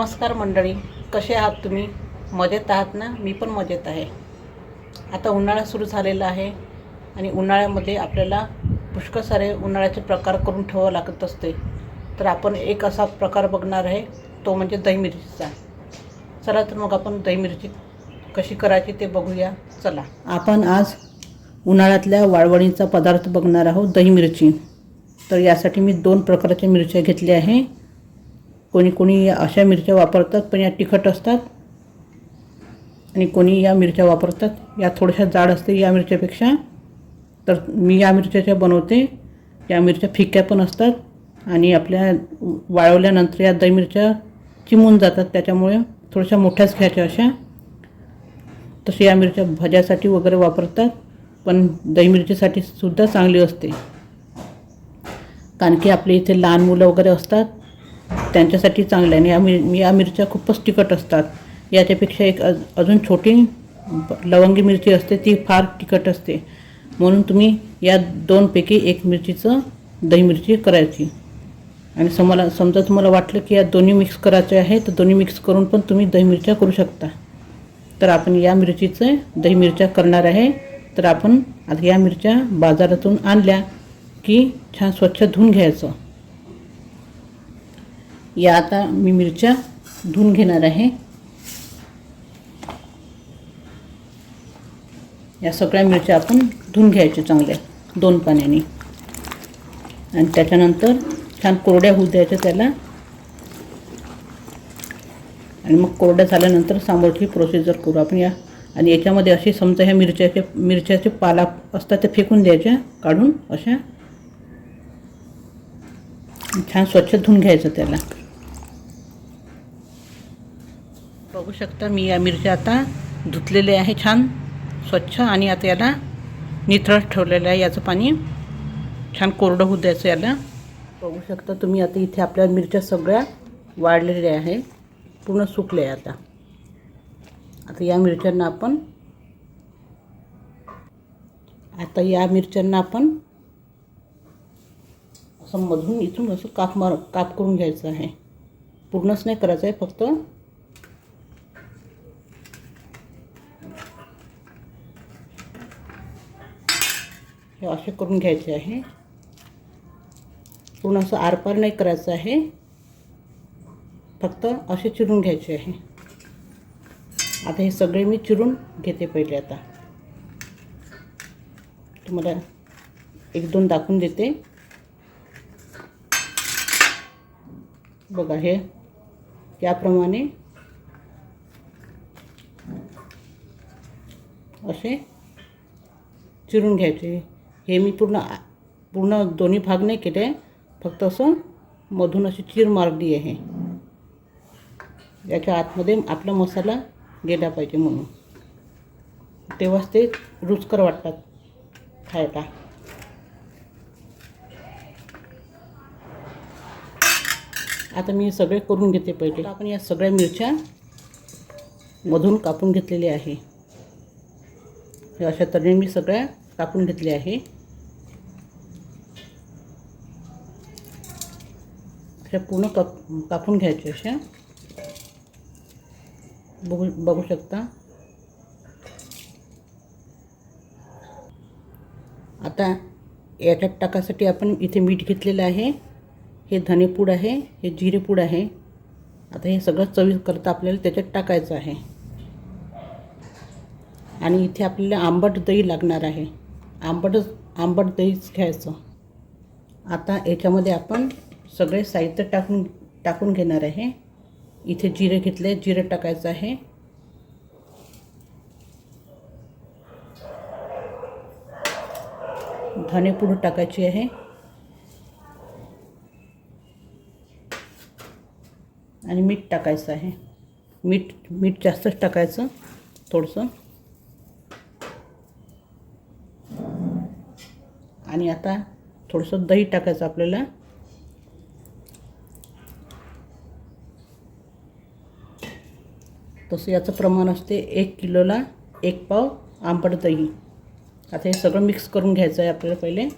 नमस्कार मंडळी कसे आहात तुम्ही? मजेत आहात ना? मी पण मजेत आहे. आता उन्हाळा सुरू झालेला आहे आणि उन्हाळ्यामध्ये आपल्याला पुष्कळ सारे उन्हाळ्याचे प्रकार करून ठेवावं लागत असते. तर आपण एक असा प्रकार बघणार आहे तो म्हणजे दही मिरचीचा चला तर मग आपण दही मिरची कशी करायची ते बघूया. चला. आपण आज उन्हाळ्यातल्या वाळवणीचा पदार्थ बघणार आहोत दही मिरची तर यासाठी मी दोन प्रकारच्या मिरच्या घेतल्या आहे. कोणी कोणी या अशा मिरच्या वापरतात पण या तिखट असतात. आणि कोणी या मिरच्या वापरतात. या थोड्याशा जाड असते या मिरच्यापेक्षा तर मी या मिरच्याच्या बनवते. या मिरच्या फिक्या पण असतात. आणि आपल्या वाळवल्यानंतर या दही मिरच्या चिमून जातात. त्याच्यामुळे थोड्याशा मोठ्याच घ्यायच्या अशा. तसे या मिरच्या भाज्यासाठी वगैरे वापरतात. पण दही मिरचीसाठी सुद्धा चांगली असते. कारण की आपल्या इथे लहान मुलं वगैरे असतात. त्यांच्यासाठी चांगलं आहे. आणि या मिर या मिरच्या खूपच तिखट असतात. याच्यापेक्षा एक अज अजून छोटी लवंगी मिरची असते ती फार तिखट असते. म्हणून तुम्ही या दोनपैकी एक मिरचीचं दही मिरची करायची. आणि समला समजा तुम्हाला वाटलं की या दोन्ही मिक्स करायचे आहे तर दोन्ही मिक्स करून पण तुम्ही दही मिरच्या करू शकता. तर आपण या मिरचीचं दही मिरच्या करणार आहे. तर आपण आता या मिरच्या बाजारातून आणल्या की छान स्वच्छ धुवून घ्यायचं. या आता मी मिरच्या धुवून घेणार आहे. या सगळ्या मिरच्या आपण धुवून घ्यायच्या चांगल्या दोन पाण्याने. आणि त्याच्यानंतर छान कोरड्या होऊ द्यायच्या त्याला. आणि मग कोरड्या झाल्यानंतर सांबरची प्रोसिजर करू आपण या. आणि याच्यामध्ये असे समजा ह्या मिरच्याचे मिरच्याचे पाला असतात ते फेकून द्यायच्या काढून अशा छान स्वच्छ धुवून घ्यायचं त्याला. बघू शकता मी या मिरच्या आता धुतलेल्या आहे छान स्वच्छ आणि आता याला निथळत ठेवलेलं आहे. याचं पाणी छान कोरडं होऊ द्यायचं याला. बघू शकता तुम्ही आता इथे आपल्या मिरच्या सगळ्या वाढलेल्या आहे. पूर्ण सुकल्या आहे आता. आता या मिरच्यांना आपण आता या मिरच्यांना आपण असं मधून इथून असं काप मार काप करून घ्यायचं आहे. पूर्णच नाही करायचं आहे फक्त हे असे करून घ्यायचे आहे. पूर्ण असं आरपार नाही करायचं आहे. फक्त असे चिरून घ्यायचे आहे. आता हे सगळे मी चिरून घेते पहिले आता. तुम्हाला एक दोन दाखवून देते. बघा हे याप्रमाणे असे चिरून घ्यायचे. हे मी पूर्ण पूर्ण दोन्ही भाग नाही केले फक्त असं मधून अशी चीर मारली आहे. याच्या आतमध्ये आपला मसाला गेला पाहिजे म्हणून. तेव्हाच ते रुचकर वाटतात खायला. आता मी सगळे करून घेते पहिले. आपण या सगळ्या मिरच्या मधून कापून घेतलेल्या आहे. हे अशा तऱ्हेने मी सगळ्या कापून घेतले आहे. अशा पूर्ण काप कापून घ्यायचे अशा बघू बघू शकता. आता याच्यात टाकासाठी आपण इथे मीठ घेतलेलं आहे. हे धनेपूड आहे हे जिरेपूड आहे. आता हे सगळं चवी करता आपल्याला त्याच्यात टाकायचं आहे. आणि इथे आपल्याला आंबट दही लागणार आहे. आंबटच आंबट दहीच घ्यायचं. आता याच्यामध्ये आपण सगळे साहित्य टाकून टाकून घेणार आहे. इथे जिरे घेतले जिरे टाकायचं आहे. धनेपूड टाकायची आहे. आणि मीठ टाकायचं आहे. मीठ मीठ जास्तच टाकायचं थोडंसं. आणि आता थोडंसं दही टाकायचं आपल्याला. तसं याचं प्रमाण असते एक किलोला एक पाव आंबट दही. आता हे सगळं मिक्स करून घ्यायचं आहे आपल्याला पहिले.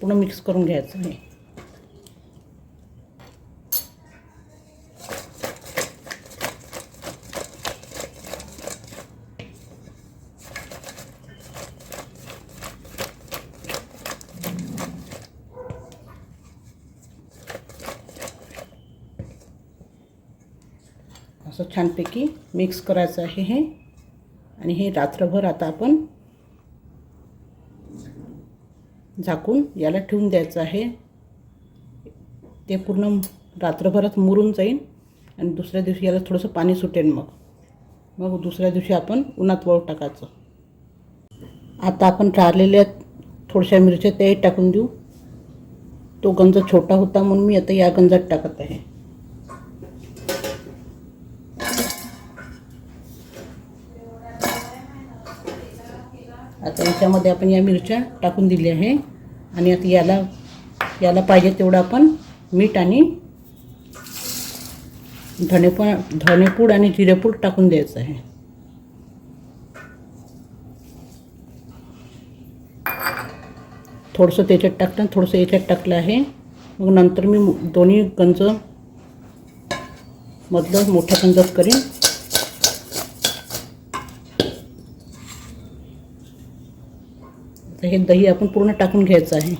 पूर्ण मिक्स करून घ्यायचं आहे. असं छानपैकी मिक्स करायचं आहे हे. आणि हे रात्रभर आता आपण झाकून याला ठेवून द्यायचं आहे. ते पूर्ण रात्रभरात मुरून जाईल आणि दुसऱ्या दिवशी याला थोडंसं पाणी सुटेल मग. मग दुसऱ्या दिवशी आपण उन्हात वाळू टाकायचं. आता आपण राहिलेल्या थोड्याशा मिरच्या त्याही टाकून देऊ. तो गंज छोटा होता म्हणून मी आता या गंजात टाकत आहे. त्यामध्ये आपण या मिरच्या टाकून दिल्या आहे. आणि आता याला याला पाहिजे तेवढं आपण मीठ आणि धनेपूड धनेपूड आणि जिरेपूड टाकून द्यायचं आहे. थोडंसं त्याच्यात टाकलं थोडंसं याच्यात टाकलं आहे. मग नंतर मी दोन्ही गंज मधलं मोठा गंजात करीन. तर हे दही आपण पूर्ण टाकून घ्यायचं आहे.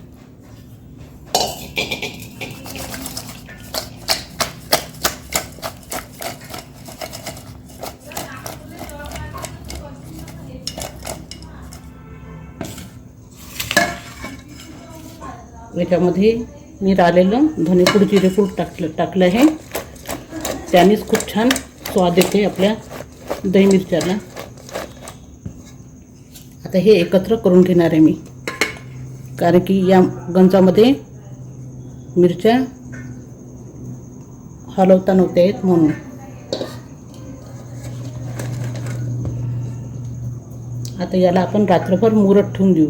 याच्यामध्ये मी राहिलेलं धनेपूड जिरेपूड टाकलं टाकलं आहे. त्यानेच खूप छान स्वाद येते आपल्या दही मिरच्याला. आता हे एकत्र करून घेणार आहे मी. कारण की या गंजामध्ये मिरच्या हलवता नव्हत्या आहेत म्हणून. आता याला आपण रात्रभर मुरत ठेवून देऊ.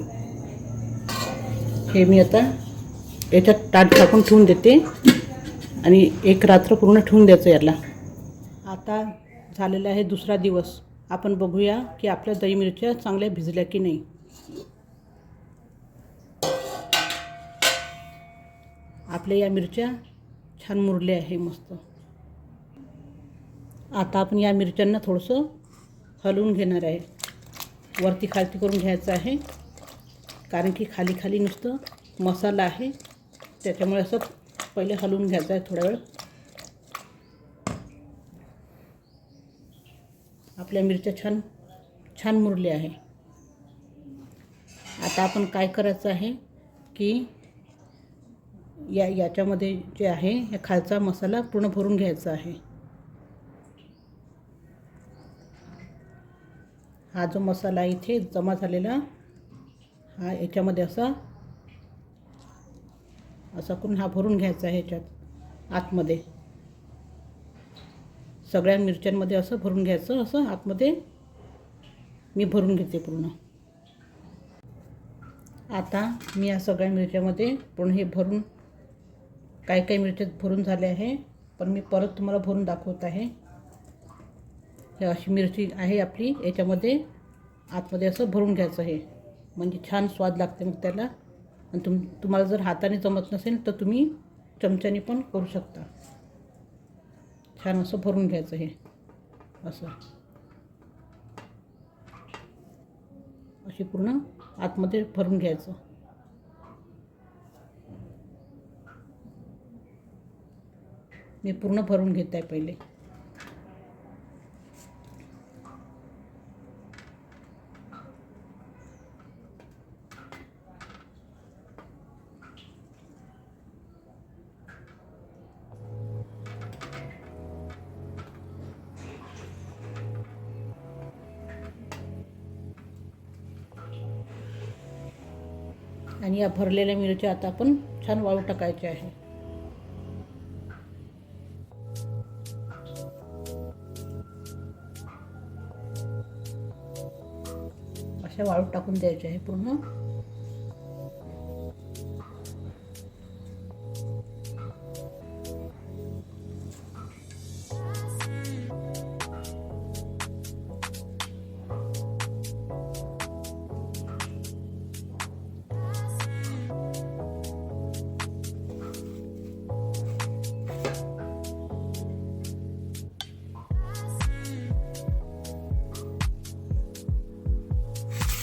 हे मी आता याच्यात ताट टाकून ठेवून देते आणि एक रात्र पूर्ण ठेवून द्यायचं याला. आता झालेला आहे दुसरा दिवस. आपण बघूया की आपल्या दही मिरच्या चांगल्या भिजल्या की नाही. आपल्या या मिरच्या छान मुरल्या आहे मस्त. आता आपण या मिरच्यांना थोडंसं हलवून घेणार आहे. वरती खालती करून घ्यायचं आहे. कारण की खाली खाली नुसतं मसाला आहे. त्याच्यामुळे असं पहिले हलवून घ्यायचं आहे थोडा वेळ. आपल्या मिरच्या छान छान मुरल्या आहे. आता आपण काय करायचं आहे की या याच्यामध्ये जे आहे या खालचा मसाला पूर्ण भरून घ्यायचा आहे. हा जो मसाला इथे जमा झालेला हा याच्यामध्ये असा असा करून हा भरून घ्यायचा आहे ह्याच्यात आतमध्ये. सगळ्या मिरच्यांमध्ये असं भरून घ्यायचं असं आतमध्ये मी भरून घेते पूर्ण. आता मी या सगळ्या मिरच्यामध्ये पूर्ण हे भरून काही काही मिरच्या भरून झाले आहे पण मी परत तुम्हाला भरून दाखवत आहे. हे अशी मिरची आहे आपली याच्यामध्ये आतमध्ये असं भरून घ्यायचं आहे. म्हणजे छान स्वाद लागते मग त्याला. आणि तुम तुम्हाला जर हाताने जमत नसेल तर तुम्ही चमच्याने पण करू शकता. छान असं भरून घ्यायचं हे. असं. अशी पूर्ण आतमध्ये भरून घ्यायचं. मी पूर्ण भरून घेत आहे पहिले. आणि या भरलेल्या मिरच्या आता आपण छान वाळू टाकायच्या आहे. अशा वाळू टाकून द्यायच्या आहे पूर्ण.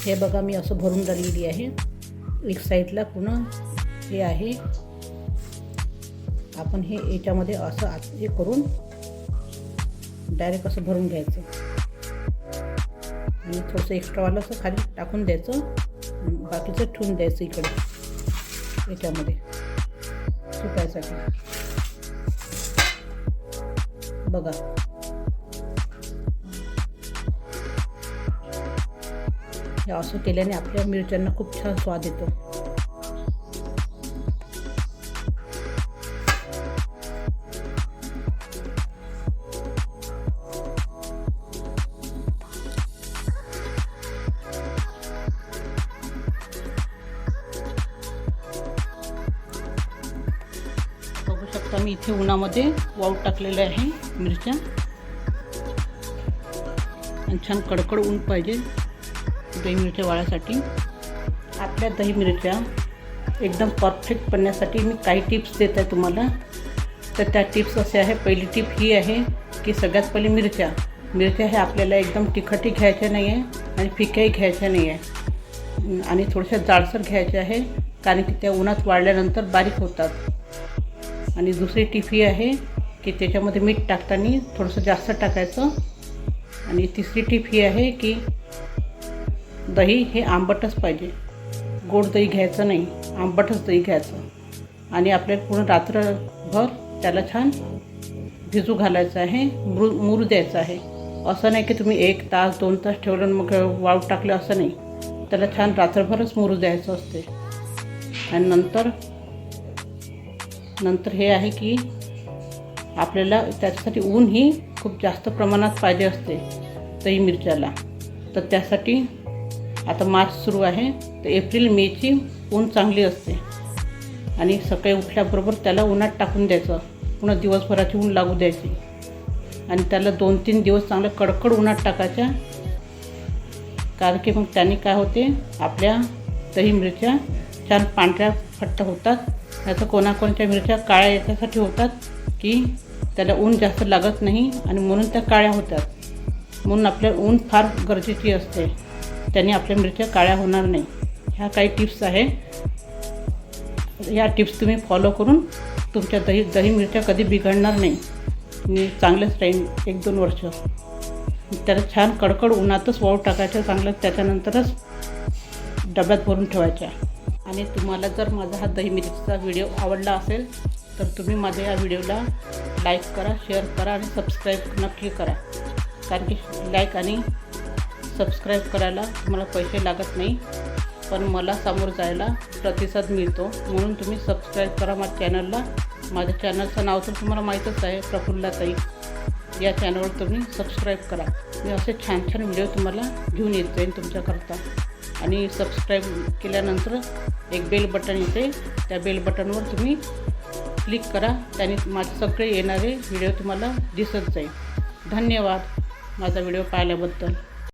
हे बघा मी असं भरून राहिलेली आहे. एक साईडला पूर्ण हे आहे. आपण हे याच्यामध्ये असं आत हे करून डायरेक्ट असं भरून घ्यायचं. आणि थोडंसं एक्स्ट्रावालं असं खाली टाकून द्यायचं. बाकीचं ठेवून द्यायचं इकडे याच्यामध्ये. सुकायसाठी. बघा. हे असं केल्याने आपल्या मिरच्यांना खूप छान स्वाद येतो. बघू शकता मी इथे उन्हामध्ये वाव टाकलेलं आहे मिरच्या. आणि छान कडकड ऊन पाहिजे. दही मिरच्या वाळासाठी आपल्या दही मिरच्या एकदम परफेक्ट बनण्यासाठी मी काही टिप्स देत आहे तुम्हाला. तर त्या टिप्स असे आहे. पहिली टिप ही आहे की सगळ्यात पहिले मिरच्या. मिरच्या हे आपल्याला एकदम तिखटही घ्यायच्या नाही आहे आणि फिक्याही घ्यायच्या नाही आहे आणि थोड्याशा जाडसर घ्यायच्या आहे कारण की त्या उन्हात वाळल्यानंतर बारीक होतात. आणि दुसरी टिप ही आहे की त्याच्यामध्ये मीठ टाकताना थोडंसं जास्त टाकायचं. आणि तिसरी टिप ही आहे की दही हे आंबटच पाहिजे. गोड दही घ्यायचं नाही आंबटच दही घ्यायचं. आणि आपल्याला पूर्ण रात्रभर त्याला छान भिजू घालायचं आहे मृ मुरू द्यायचं आहे. असं नाही की तुम्ही एक तास दोन तास ठेवलं मग वाळू टाकलं असं नाही. त्याला छान रात्रभरच मुरू द्यायचं असते. आणि नंतर नंतर हे आहे की आपल्याला त्याच्यासाठी ऊन ही खूप जास्त प्रमाणात पाहिजे असते दही मिरच्याला. तर त्यासाठी आता मार्च सुरू आहे तर एप्रिल मेची ऊन चांगली असते. आणि सकाळी उठल्याबरोबर त्याला उन्हात टाकून द्यायचं. पुन्हा दिवसभराची ऊन लागू द्यायची. आणि त्याला दोन तीन दिवस चांगलं कडकड उन्हात टाकायच्या कारण की मग त्याने काय होते आपल्या दही मिरच्या छान पांढऱ्या फट्ट होतात. त्याचं कोणाकोणत्या मिरच्या काळ्या याच्यासाठी होतात की त्याला ऊन जास्त लागत नाही आणि म्हणून त्या काळ्या होतात. म्हणून आपल्या ऊन फार गरजेची असते. त्याने आपल्या मिरच्या काळ्या होणार नाही. ह्या काही टिप्स आहे. ह्या टिप्स तुम्ही फॉलो करून तुमच्या दही दही मिरच्या कधी बिघडणार नाही. आणि चांगलंच राहील एक दोन वर्ष. त्याला छान कडकड उन्हातच वाळू टाकायचं चांगलं त्याच्यानंतरच डब्यात भरून ठेवायच्या. आणि तुम्हाला जर माझा हा दही मिरचीचा व्हिडिओ आवडला असेल तर तुम्ही माझ्या या व्हिडिओला लाईक करा शेअर करा आणि सबस्क्राईब नक्की करा. कारण की लाईक आणि सबस्क्राईब करायला तुम्हाला पैसे लागत नाही पण मला समोर जायला प्रतिसाद मिळतो. म्हणून तुम्ही सबस्क्राईब करा माझ्या चॅनलला माझ्या चॅनलचं नाव तर तुम्हाला माहीतच आहे प्रफुल्लाताई. या चॅनलवर तुम्ही सबस्क्राईब करा. मी असे छान छान व्हिडिओ तुम्हाला घेऊन येत जाईन तुमच्याकरता. आणि सबस्क्राईब केल्यानंतर एक बेल बटन येते. त्या बेल बटनवर तुम्ही क्लिक करा. त्याने माझे सगळे येणारे व्हिडिओ तुम्हाला दिसत जाईल. धन्यवाद माझा व्हिडिओ पाहिल्याबद्दल.